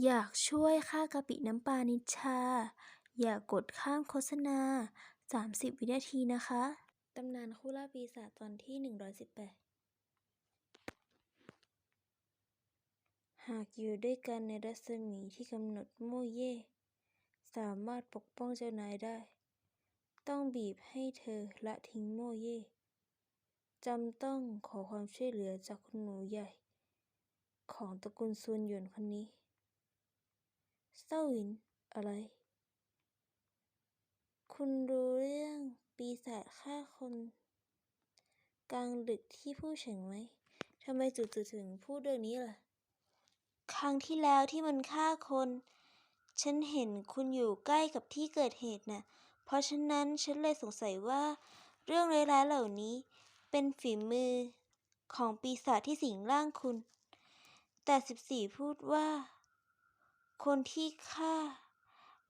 อยากช่วยค่ากะปิน้ำปลานิชชา อย่ากดข้ามโฆษณา 30 วินาทีนะคะ ตำนานคู่ล่าปีศาจตอนที่ 118 หากอยู่ด้วยกันในรัศมีที่กำหนดโมเย่สามารถปกป้องเจ้านายได้ ต้องบีบให้เธอละทิ้งโมเย่จำต้องขอความช่วยเหลือจากคุณหนูใหญ่ ของตระกูลซุนหยวนคนนี้ เซ้าหวินอะไร คุณรู้เรื่องปีศาจฆ่าคน กลางดึกที่ผู้เฉิงไหม ทำไมจู่ๆถึงพูดเรื่องนี้ล่ะ ครั้งที่แล้วที่มันฆ่าคน ฉันเห็นคุณอยู่ใกล้กับที่เกิดเหตุน่ะ เพราะฉะนั้นฉันเลยสงสัยว่า เรื่องร้ายๆเหล่านี้ เป็นฝีมือของปีศาจที่สิงร่างคุณ แต่สิบสี่พูดว่า คนที่ฆ่า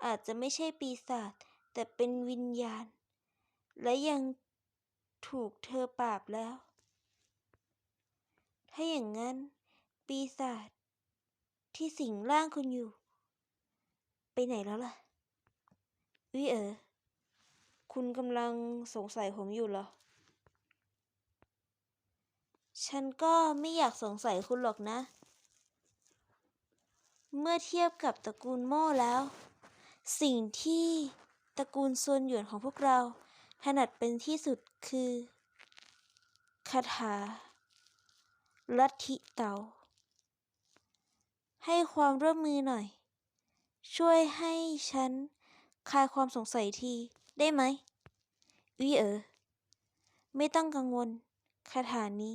อาจจะไม่ใช่ปีศาจแต่เป็นวิญญาณ และยังถูกเธอปราบแล้ว ถ้าอย่างนั้น ปีศาจที่สิงร่างคุณอยู่ ไปไหนแล้วล่ะ วิเอ๋อคุณกำลังสงสัยผมอยู่เหรอ ฉันก็ไม่อยากสงสัยคุณหรอกนะ เมื่อเทียบกับตระกูลโม่แล้ว สิ่งที่ตระกูลซวนหยวนของพวกเรา ถนัดเป็นที่สุดคือคาถาลัทธิเตา ให้ความร่วมมือหน่อย ช่วยให้ฉันคลายความสงสัยทีได้ไหมวิเอ๋อไม่ต้องกังวลคาถานี้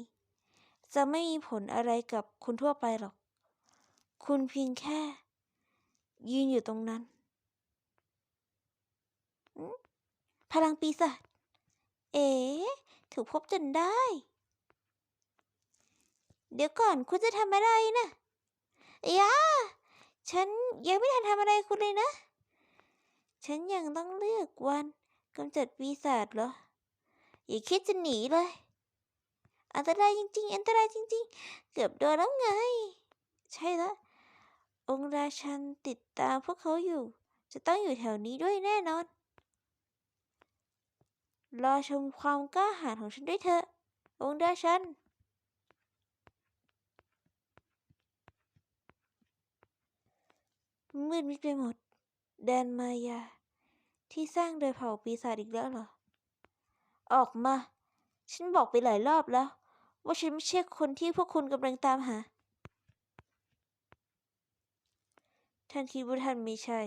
จะไม่มีผลอะไรกับคุณทั่วไปหรอก คุณเพียงแค่ ยืนอยู่ตรงนั้น พลังปีศาจ เอ๋ถูกพบจนได้ เดี๋ยวก่อนคุณจะทำอะไรนะยาฉันยังไม่ทันทำอะไรคุณเลยนะ ฉันยังต้องเลือกวันกำจัดปีศาจเหรอ อย่าคิดจะหนีเลย อันตรายจริง ๆ อันตรายจริง ๆ เกือบโดนแล้วไง ใช่แล้ว องค์ราชันติดตามพวกเขาอยู่ จะต้องอยู่แถวนี้ด้วยแน่นอน รอชมความกล้าหาญของฉันด้วยเถอะ องค์ราชัน มืดมิดไปหมด แดนมายา ที่สร้างโดยเผ่าปีศาจอีกแล้วเหรอ ออกมา ฉันบอกไปหลายรอบแล้ว ว่าฉันไม่ใช่คนที่พวกคุณกำลังตามหา ท่านคิดว่าท่านไม่ใช่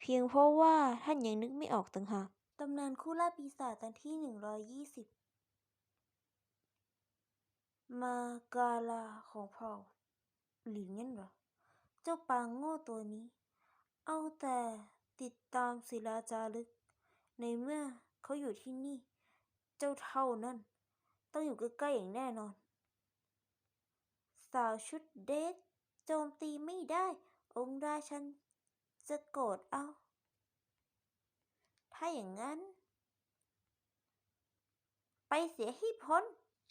เพียงเพราะว่าท่านยังนึกไม่ออกต่างหากตำนานคู่ล่าปีศาจตอนที่หนึ่งร้อยยี่สิบมากาลาของเผ่าหลินงั้นเหรอ เจ้าปางโง่ตัวนี้ เอาแต่ติดตามศิลาจารึก ในเมื่อเขาอยู่ที่นี่ เจ้าเท่านั้นต้องอยู่ใกล้ๆอย่างแน่นอน สาวชุดเดทโจมตีไม่ได้ องค์ราชันจะโกรธเอา ถ้าอย่างนั้น ไปเสียให้พ้น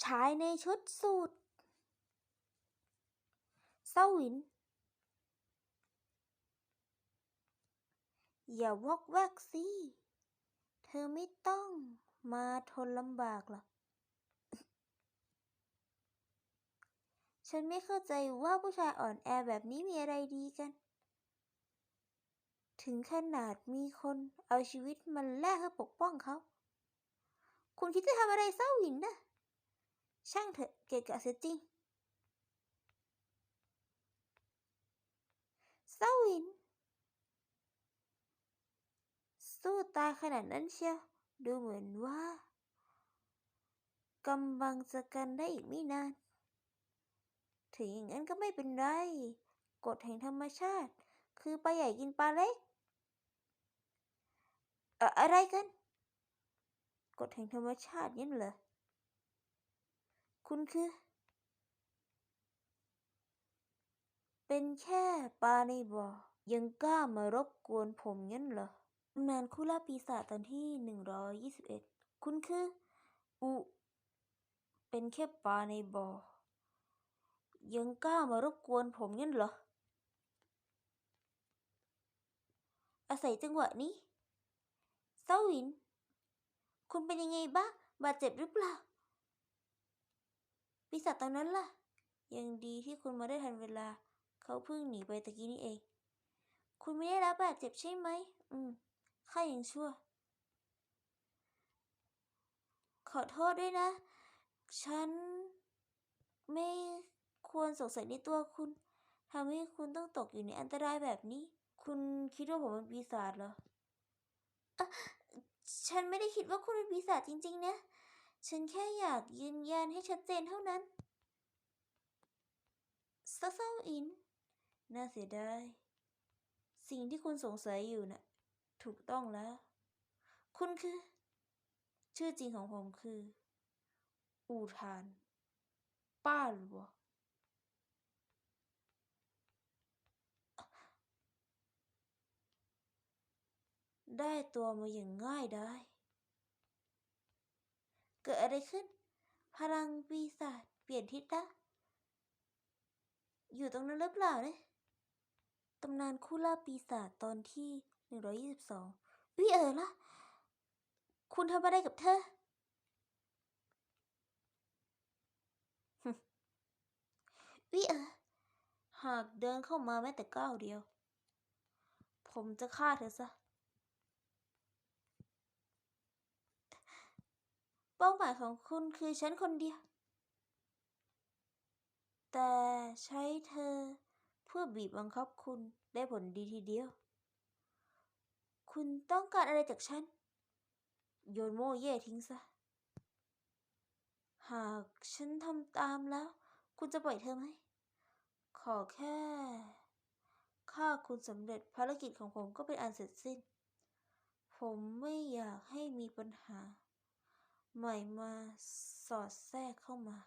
ชายในชุดสูทเศร้าวิน อย่าวอกแวกสิ เธอไม่ต้องมาทนลำบากหรอก ฉันไม่เข้าใจว่าผู้ชายอ่อนแอแบบนี้มีอะไรดีกัน ถึงขนาดมีคนเอาชีวิตมันแลกเพื่อปกป้องเขา คุณคิดจะทำอะไรเศร้าหวินนะช่างเถอะเกะกะเสียจริงเศร้าหวิน สู้ตายขนาดนั้นเชียวดูเหมือนว่ากำบังจะกันได้อีกไม่นาน ถึงอย่างนั้นก็ไม่เป็นไร กฎแห่งธรรมชาติ คือปลาใหญ่กินปลาเล็กเอ่ออะไรกัน กฎแห่งธรรมชาติงั้นเหรอ คุณคือ เป็นแค่ปลาในบ่อ ยังกล้ามารบกวนผมงั้นเหรอตำนานคู่ล่าปีศาจตอนที่หนึ่งร้อยยี่สิบเอ็ดคุณคือ อุ เป็นแค่ปลาในบ่อ ยังกล้ามารบกวนผมงั้นเหรอ อาศัยจังหวะนี้เซาวิน คุณเป็นยังไงบ้างบาดเจ็บหรือเปล่าปีศาจตอนนั้นล่ะ ยังดีที่คุณมาได้ทันเวลา เขาเพิ่งหนีไปตะกี้นี่เอง คุณไม่ได้รับบาดเจ็บใช่ไหม อืมข้ายังชั่ว ขอโทษด้วยนะ ฉันไม่ ควรสงสัยในตัวคุณทำให้คุณต้องตกอยู่ในอันตรายแบบนี้ คุณคิดว่าผมเป็นปีศาจเหรออฉันไม่ได้คิดว่าคุณเป็นปีศาจจริง ๆ นะ ฉันแค่อยากยืนยันให้ชัดเจนเท่านั้นเศร้าอิน น่าเสียดาย สิ่งที่คุณสงสัยอยู่น่ะ ถูกต้องแล้ว คุณคือ ชื่อจริงของผมคือ อูทาน ป้าหลัว ได้ตัวมาอย่างง่ายได้ เกิดอะไรขึ้น พลังปีศาจเปลี่ยนทิศละอยู่ตรงนั้นหรือเปล่าเนี่ยตำนานคู่ล่าปีศาจตอนที่หนึ่งร้อยยี่สิบสองวิเอ๋อละคุณทำอะไรกับเธอ วิเอ๋อหากเดินเข้ามาแม้แต่ก้าวเดียว ผมจะฆ่าเธอซะ ป้าหมายของคุณคือฉันคนเดียว แต่ใช้เธอเพื่อบีบบังคับคุณได้ผลดีทีเดียว คุณต้องการอะไรจากฉัน โยนโม่เย่ทิ้งซะ หากฉันทำตามแล้ว คุณจะปล่อยเธอไหม ขอแค่ฆ่าคุณสำเร็จภารกิจของผมก็เป็นอันเสร็จสิ้น ผมไม่อยากให้มีปัญหา ใหม่มาสอดแทรกเข้ามา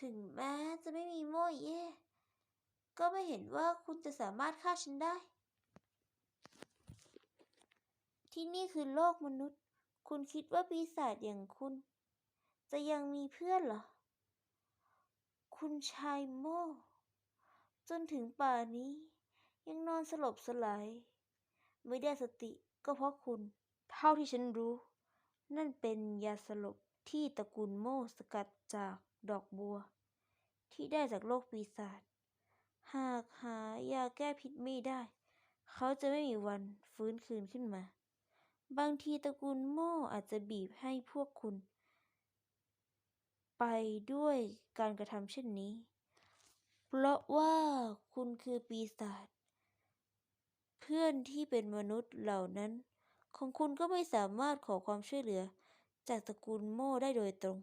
ถึงแม้จะไม่มีโม่เย่ก็ไม่เห็นว่าคุณจะสามารถฆ่าฉันได้ ที่นี่คือโลกมนุษย์ คุณคิดว่าปีศาจอย่างคุณ จะยังมีเพื่อนเหรอ คุณชายโม่จนถึงป่านี้ ยังนอนสลบสลาย ไม่ได้สติ ก็เพราะคุณ เท่าที่ฉันรู้ นั่นเป็นยาสลบที่ตระกูลโมสกัดจากดอกบัว ที่ได้จากโลกปีศาจ หากหายาแก้พิษไม่ได้ เขาจะไม่มีวันฟื้นคืนขึ้นมา บางทีตระกูลโม่อาจจะบีบให้พวกคุณ ไปด้วยการกระทำเช่นนี้ เพราะว่าคุณคือปีศาจ พื่อนที่เป็นมนุษย์เหล่านั้น ของคุณก็ไม่สามารถขอความช่วยเหลือ จากตระกูลโม่ได้โดยตรง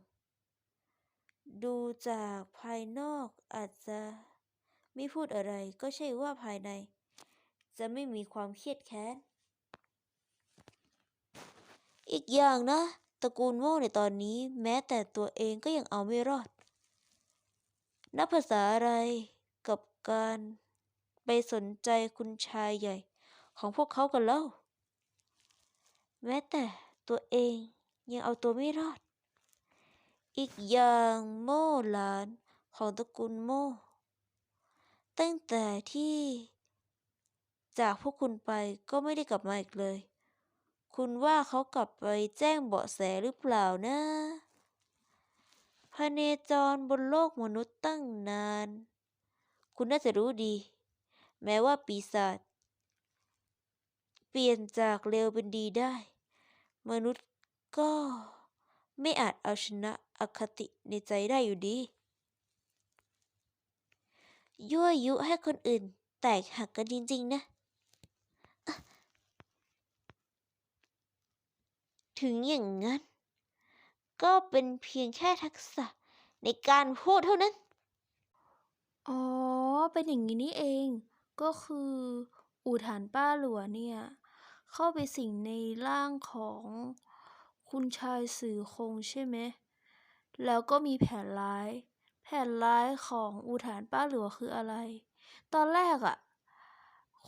ดูจากภายนอกอาจจะไม่พูดอะไรก็ใช่ว่าภายใน จะไม่มีความเครียดแค้น อีกอย่างนะ ตระกูลโม่ในตอนนี้แม้แต่ตัวเองก็ยังเอาไม่รอด นับภาษาอะไรกับการไปสนใจคุณชายใหญ่ ของพวกเขากันเล่า แม้แต่ตัวเองยังเอาตัวไม่รอด อีกอย่างโม่หลานของตระกูลโม่ตั้งแต่ที่จากพวกคุณไปก็ไม่ได้กลับมาอีกเลย คุณว่าเขากลับไปแจ้งเบาะแสหรือเปล่านะพเนจรบนโลกมนุษย์ตั้งนาน คุณน่าจะรู้ดี แม้ว่าปีศาจ เปลี่ยนจากเลวเป็นดีได้ มนุษย์ก็ไม่อาจเอาชนะอคติในใจได้อยู่ดี ยั่วยุให้คนอื่นแตกหักกันจริงๆนะ ถึงอย่างนั้น ก็เป็นเพียงแค่ทักษะในการพูดเท่านั้น อ๋อ เป็นอย่างนี้นี่เอง ก็คือ อู่ฐานป้าหลัวเนี่ย เข้าไปสิงในร่างของคุณชายสื่อคงใช่ไหม แล้วก็มีแผนร้าย แผนร้ายของอู่ฐานป้าหลัวคืออะไร ตอนแรกอะ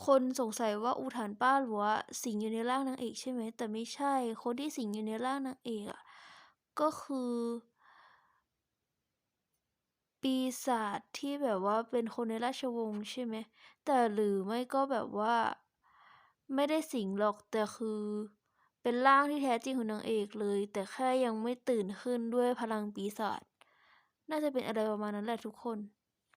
คนสงสัยว่าอู่ฐานป้าหลัว สิงอยู่ในร่างนางเอกใช่ไหม แต่ไม่ใช่ คนที่สิงอยู่ในร่างนางเอกอะก็คือ ปีศาจที่แบบว่าเป็นคนในราชวงศ์ใช่ไหม แต่หรือไม่ก็แบบว่า ไม่ได้สิงหรอกแต่คือ เป็นร่างที่แท้จริงของนางเอกเลย แต่แค่ยังไม่ตื่นขึ้นด้วยพลังปีศาจน่าจะเป็นอะไรประมาณนั้นแหละทุกคน